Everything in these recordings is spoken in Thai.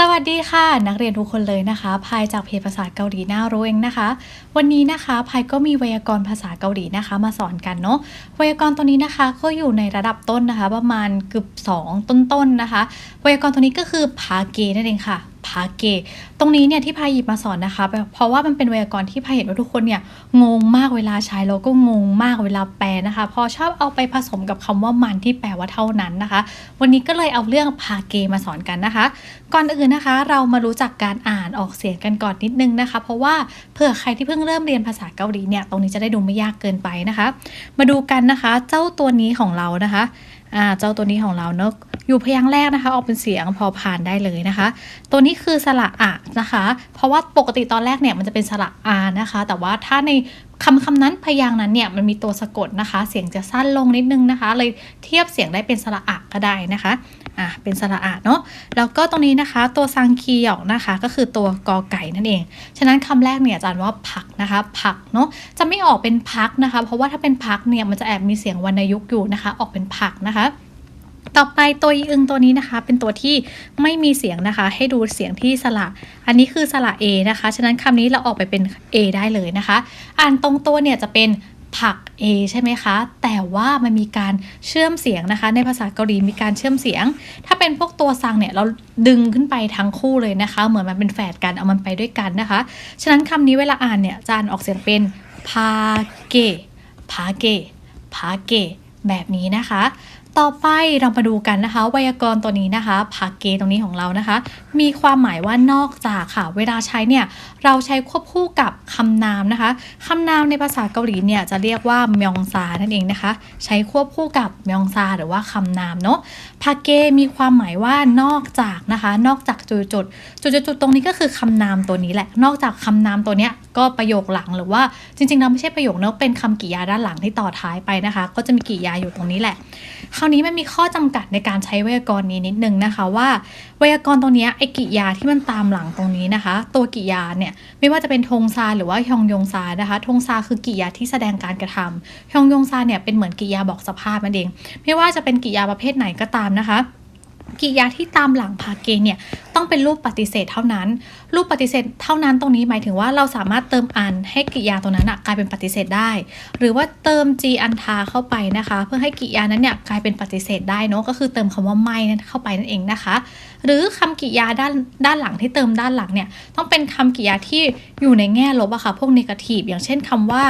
สวัสดีค่ะ นักเรียนทุกคนเลยนะคะพายจากเพจภาษาเกาหลีน่ารู้เองนะคะ วันนี้นะคะพายก็มีไวยากรณ์ภาษาเกาหลีนะคะ มาสอนกันเนาะไวยากรณ์ตัวนี้นะคะก็อยู่ในระดับต้นนะคะ ประมาณเกือบ2ต้นๆนะคะ ไวยากรณ์ตัวนี้ก็คือพาเกนั่นเองค่ะ พาเกตรงนี้เนี่ยที่พายหยิบมาสอนนะคะ เพราะว่ามันเป็นไวยากรณ์ที่พายเห็นว่าทุกคนเนี่ยงงมากเวลาใช้แล้วก็งงมากเวลาแปลนะคะ พอชอบเอาไปผสมกับคำว่ามันที่แปลว่าเท่านั้นนะคะ วันนี้ก็เลยเอาเรื่องพาเกมาสอนกันนะคะ ก่อนอื่นนะคะ เรามารู้จักการอ่านออกเสียงกันก่อนนิดนึงนะคะ เพราะว่าเผื่อใครที่เพิ่งเริ่มเรียนภาษาเกาหลีเนี่ยตรงนี้จะได้ดูไม่ยากเกินไปนะคะ มาดูกันนะคะ เจ้าตัวนี้ของเรานะคะ อ่าเจ้าตัวนี้ของเราเนอะอยู่พยางค์แรกนะคะ ออกเป็นเสียงพอผ่านได้เลยนะคะ ตัวนี้คือสระอะนะคะ เพราะว่าปกติตอนแรกเนี่ยมันจะเป็นสระอานะคะ แต่ว่าถ้าใน คำคำนั้นพยางนั้นเนี่ยมันมีตัวสะกดนะคะ เสียงจะสั้นลงนิดนึงนะคะ เลยเทียบเสียงได้เป็นสระอะก็ได้นะคะอะเป็นสระอะเนาะแล้วก็ตรงนี้นะคะตัวซังคีออกนะคะ ก็คือตัวกอไก่นั่นเอง ฉะนั้นคำแรกเนี่ยอาจารย์ว่าผักนะคะ ผักเนาะจะไม่ออกเป็นพักนะคะ เพราะว่าถ้าเป็นพักเนี่ยมันจะแอบมีเสียงวรรณยุกต์อยู่นะคะ ออกเป็นผักนะคะ ต่อไปตัวอีอึงตัวนี้นะคะ เป็นตัวที่ไม่มีเสียงนะคะ ให้ดูเสียงที่สระ อันนี้คือสระ A นะคะ ฉะนั้นคำนี้เราออกไปเป็น A ได้เลยนะคะ อ่านตรงตัวเนี่ยจะเป็นผัก A ใช่ไหมคะ แต่ว่ามันมีการเชื่อมเสียงนะคะ ในภาษาเกาหลีมีการเชื่อมเสียง ถ้าเป็นพวกตัวซังเนี่ยเราดึงขึ้นไปทั้งคู่เลยนะคะ เหมือนมันเป็นแฝดกันเอามันไปด้วยกันนะคะ ฉะนั้นคำนี้เวลาอ่านเนี่ยจะอ่านออกเสียงเป็นพาเกพาเกพาเก แบบนี้นะคะ ต่อไปเรามาดูกันนะคะ ไวยากรณ์ตัวนี้นะคะพาเกตรงนี้ของเรานะคะ มีความหมายว่านอกจากค่ะ เวลาใช้เนี่ยเราใช้ควบคู่กับคำนามนะคะคำนามในภาษาเกาหลีเนี่ยจะเรียกว่ามยองซานั่นเองนะคะ ใช้ควบคู่กับมยองซาหรือว่าคำนามเนาะพาเกมีความหมายว่านอกจากนะคะ นอกจากจุดจุดจุดจุดตรงนี้ก็คือคำนามตัวนี้แหละ นอกจากคำนามตัวเนี้ย ก็ประโยคหลังหรือว่าจริงๆแล้วไม่ใช่ประโยคเนอะเป็นคำกริยาด้านหลังที่ต่อท้ายไปนะคะ ก็จะมีกริยาอยู่ตรงนี้แหละ คราวนี้มันมีข้อจำกัดในการใช้ไวยากรณ์นี้นิดนึงนะคะว่าไวยากรณ์ตรงนี้ไอ้กริยาที่มันตามหลังตรงนี้นะคะ ตัวกริยาเนี่ยไม่ว่าจะเป็นทงซาหรือว่าฮยองยงซานะคะทงซาคือกริยาที่แสดงการกระทำฮยองยงซาเนี่ยเป็นเหมือนกริยาบอกสภาพนั่นเอง ไม่ว่าจะเป็นกริยาประเภทไหนก็ตามนะคะกริยาที่ตามหลังพาเกเนี่ย ต้องเป็นรูปปฏิเสธเท่านั้น รูปปฏิเสธเท่านั้นตรงนี้หมายถึงว่าเราสามารถเติมอันให้กริยาตัวนั้นกลายเป็นปฏิเสธได้ หรือว่าเติม g อันทาเข้าไปนะคะ เพื่อให้กริยานั้นเนี่ยกลายเป็นปฏิเสธได้เนาะก็คือเติมคำว่าไม่นั้นเข้าไปนั่นเองนะคะ หรือคำกริยาด้านด้านหลังที่เติมด้านหลังเนี่ยต้องเป็นคำกริยาที่อยู่ในแง่ลบอะค่ะพวกนกาทีฟอย่างเช่นคำว่า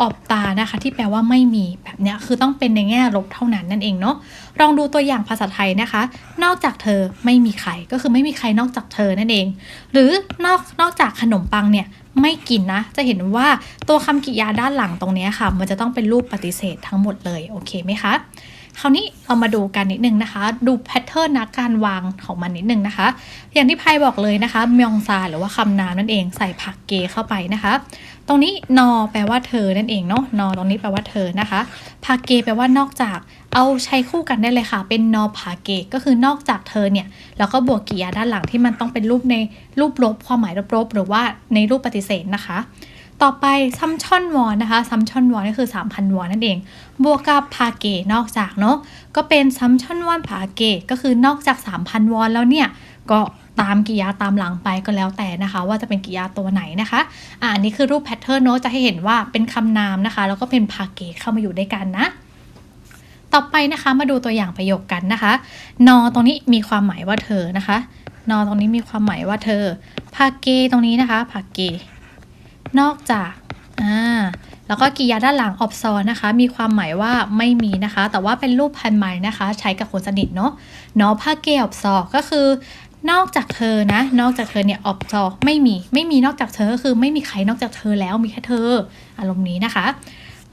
ออบตานะคะ ที่แปลว่าไม่มีแบบเนี้ยคือต้องเป็นในแง่ลบเท่านั้นนั่นเองเนาะลองดูตัวอย่างภาษาไทยนะคะ นอกจากเธอไม่มีใครก็คือไม่มีใครนอกจากเธอนั่นเอง หรือนอกนอกจากขนมปังเนี่ยไม่กินนะ จะเห็นว่าตัวคำกริยาด้านหลังตรงนี้ค่ะ มันจะต้องเป็นรูปปฏิเสธทั้งหมดเลย โอเคไหมคะ คราวนี้เรามาดูกันนิดนึงนะคะ ดูแพทเทิร์นนะการวางของมันนิดนึงนะคะ อย่างที่ไพ่บอกเลยนะคะมยองซาหรือว่าคำนามนั่นเองใส่ผักเกเข้าไปนะคะ ตรงนี้นอแปลว่าเธอนั่นเองเนาะนอตรงนี้แปลว่าเธอนะคะพาเกแปลว่านอกจากเอาใช้คู่กันได้เลยค่ะ เป็นนอพาเกก็คือนอกจากเธอเนี่ยแล้วก็บวกกริยาด้านหลังที่มันต้องเป็นรูปในรูปลบความหมายลบๆหรือว่าในรูปปฏิเสธนะคะ ต่อไปซัมชอนวอนนะคะซัมชอนวอนก็คือ 3,000 วอนนั่นเอง บวกกับพาเกนอกจากเนาะก็เป็นซัมชอนวอนพาเกก็คือนอกจาก 3,000 วอนแล้วเนี่ย ก็ตามกิยาตามหลังไปก็แล้วแต่นะคะ ว่าจะเป็นกิยาตัวไหนนะคะอ่าอันนี้คือรูปแพทเทิร์นเนาะจะให้เห็นว่าเป็นคำนามนะคะ แล้วก็เป็นพาเกเข้ามาอยู่ด้วยกันนะต่อไปนะคะมาดูตัวอย่างประโยคกันนะคะ นอตรงนี้มีความหมายว่าเธอนะคะ นอตรงนี้มีความหมายว่าเธอพาเกตรงนี้นะคะพาเก นอกจากอ่าแล้วก็กิยาด้านหลังออบซอนนะคะ มีความหมายว่าไม่มีนะคะ แต่ว่าเป็นรูปพันไม้นะคะ ใช้กับคนสนิทเนาะเนาะพาเกออบซอก็คือนอกจากเธอนะ นอกจากเธอเนี่ยออบซอไม่มี ไม่มีนอกจากเธอก็คือไม่มีใครนอกจากเธอแล้วมีแค่เธอ อารมณ์นี้นะคะ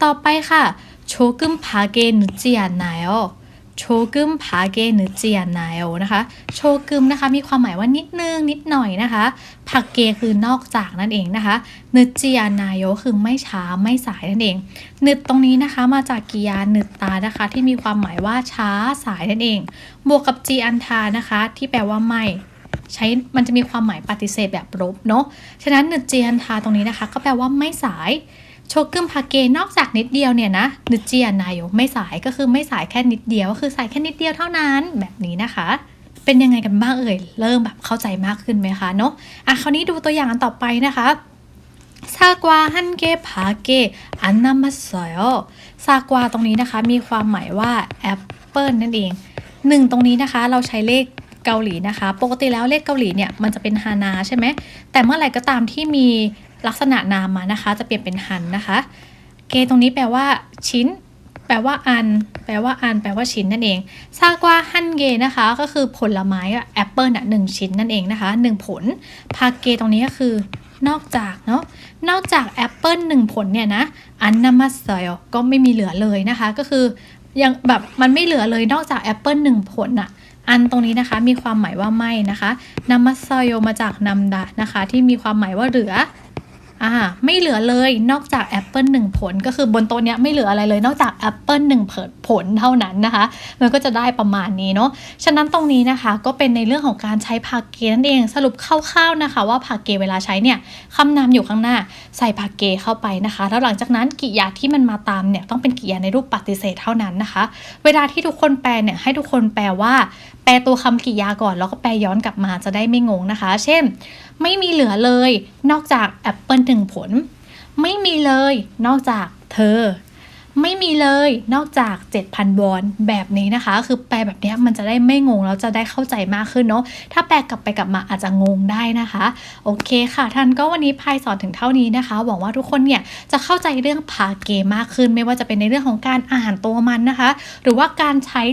ต่อไปค่ะโชกึมพาเกนึจิอันไนโอ โชกึมพาเกนึจิอันไนโอนะคะโชกึมนะคะมีความหมายว่านิดนึงนิดหน่อยนะคะพาเกคือนอกจากนั่นเองนะคะนึจิอันไนโอคือไม่ช้าไม่สายนั่นเองนึดตรงนี้นะคะมาจากกิยานึดตานะคะ ที่มีความหมายว่าช้าสายนั่นเอง บวกกับจีอันทานะคะ ที่แปลว่าไม่ใช้มันจะมีความหมายปฏิเสธแบบลบเนาะฉะนั้นนึดจีอันทาตรงนี้นะคะ ก็แปลว่าไม่สาย โชกึมพาเกนอกจากนิดเดียวเนี่ยนะนึจีอันายโยไม่สายก็คือไม่สายแค่นิดเดียวก็คือสายแค่นิดเดียวเท่านั้นแบบนี้นะคะ เป็นยังไงกันบ้างเอ่ยเริ่มแบบเข้าใจมากขึ้นไหมคะเนาะอะคราวนี้ดูตัวอย่างอันต่อไปนะคะซากวาฮันเกพาเกอันนามาสอยซากวาตรงนี้นะคะ มีความหมายว่าแอปเปิลนั่นเองหนึ่งตรงนี้นะคะ เราใช้เลขเกาหลีนะคะ ปกติแล้วเลขเกาหลีเนี่ยมันจะเป็นฮานาใช่ไหมแต่เมื่อไหร่ก็ตามที่มี ลักษณะนามมานะคะ จะเปลี่ยนเป็นฮันนะคะ เกตรงนี้แปลว่า ชิ้น แปลว่าอัน แปลว่าอัน แปลว่าชิ้นนั่นเองซากว่าฮันเกนะคะ ก็คือผลไม้อะแอปเปิลอะหนึ่งชิ้นนั่นเองนะคะหนึ่งผลพาเกตรงนี้ก็คือนอกจากเนาะ นอกจากแอปเปิลหนึ่งผลเนี่ยนะ อันนามาสอยก็ไม่มีเหลือเลยนะคะ ก็คือยังแบบมันไม่เหลือเลยนอกจากแอปเปิลหนึ่งผลอะอันตรงนี้นะคะมีความหมายว่าไม่นะคะนามาซอยมาจากนัมดานะคะ ที่มีความหมายว่าเหลือ อ่าไม่เหลือเลยนอกจากแอปเปิลหนึ่งผลก็คือบนโต๊ะเนี้ยไม่เหลืออะไรเลยนอกจากแอปเปิลหนึ่งผลเท่านั้นนะคะ มันก็จะได้ประมาณนี้เนาะฉะนั้นตรงนี้นะคะก็เป็นในเรื่องของการใช้พาเกนั่นเองสรุปคร่าวๆนะคะ ว่าพาเกเวลาใช้เนี่ยคำนามอยู่ข้างหน้าใส่พาเกเข้าไปนะคะ แล้วหลังจากนั้นกริยาที่มันมาตามเนี่ยต้องเป็นกริยาในรูปปฏิเสธเท่านั้นนะคะ เวลาที่ทุกคนแปลเนี่ยให้ทุกคนแปลว่า ปลตัวคำกริยาก่อน แล้วก็แปลย้อนกลับมาจะได้ไม่งงนะคะ เช่น ไม่มีเหลือเลย นอกจากแอปเปิลหนึ่งผล ไม่มีเลย นอกจากเธอ ไม่มีเลยนอกจาก 7,000วอนแบบนี้นะคะ คือแปลแบบนี้มันจะได้ไม่งงแล้วจะได้เข้าใจมากขึ้นเนาะถ้าแปลกลับไปกลับมาอาจจะงงได้นะคะ โอเคค่ะ ท่านก็วันนี้พายสอนถึงเท่านี้นะคะ หวังว่าทุกคนเนี่ยจะเข้าใจเรื่องพาเกมากขึ้น ไม่ว่าจะเป็นในเรื่องของการอ่านตัวมันนะคะ หรือว่าการใช้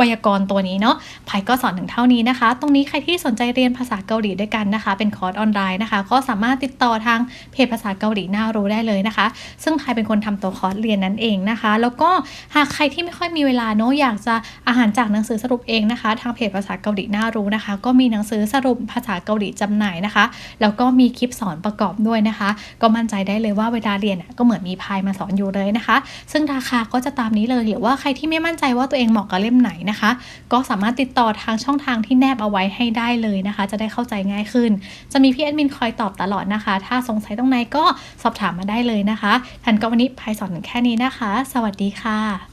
ไวยากรณ์ตัวนี้เนาะพายก็สอนถึงเท่านี้นะคะ ตรงนี้ใครที่สนใจเรียนภาษาเกาหลีด้วยกันนะคะ เป็นคอร์สออนไลน์นะคะ ก็สามารถติดต่อทางเพจภาษาเกาหลีน่ารู้ได้เลยนะคะ ซึ่งพายเป็นคนทำตัวคอร์สเรียนนั่นเองนะคะ แล้วก็หากใครที่ไม่ค่อยมีเวลาเนาะอยากจะอาหารจากหนังสือสรุปเองนะคะ ทางเพจภาษาเกาหลีน่ารู้นะคะ ก็มีหนังสือสรุปภาษาเกาหลีจำหน่ายนะคะ แล้วก็มีคลิปสอนประกอบด้วยนะคะ ก็มั่นใจได้เลยว่าเวลาเรียนน่ะก็เหมือนมีพายมาสอนอยู่เลยนะคะ ซึ่งราคาก็จะตามนี้เลยหรือว่าใครที่ไม่มั่นใจว่าตัวเองเหมาะกับเล่มไหนนะคะ ก็สามารถติดต่อทางช่องทางที่แนบเอาไว้ให้ได้เลยนะคะ จะได้เข้าใจง่ายขึ้น จะมีพี่แอดมินคอยตอบตลอดนะคะ ถ้าสงสัยตรงไหนก็สอบถามมาได้เลยนะคะทันก็วันนี้พายสอนถึงแค่นี้นะคะ สวัสดีค่ะ